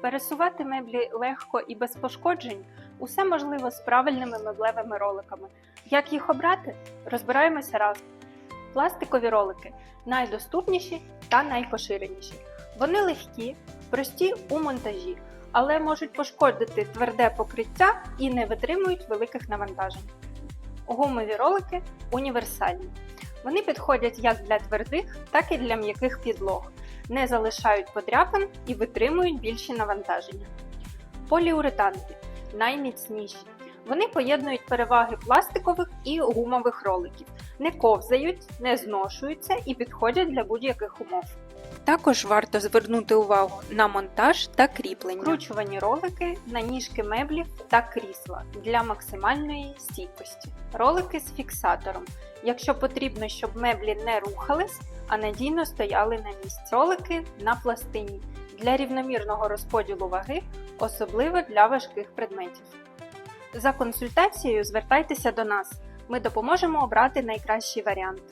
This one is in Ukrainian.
Пересувати меблі легко і без пошкоджень усе можливо з правильними меблевими роликами. Як їх обрати? Розбираємося разом. Пластикові ролики найдоступніші та найпоширеніші. Вони легкі, прості у монтажі, але можуть пошкодити тверде покриття і не витримують великих навантажень. Гумові ролики універсальні. Вони підходять як для твердих, так і для м'яких підлог, не залишають подряпин і витримують більші навантаження. Поліуретанові найміцніші. Вони поєднують переваги пластикових і гумових роликів, не ковзають, не зношуються і підходять для будь-яких умов. Також варто звернути увагу на монтаж та кріплення. Вкручувані ролики на ніжки меблів та крісла для максимальної стійкості. Ролики з фіксатором, якщо потрібно, щоб меблі не рухались, а надійно стояли на місці. Ролики на пластині для рівномірного розподілу ваги, особливо для важких предметів. За консультацією звертайтеся до нас. Ми допоможемо обрати найкращий варіант.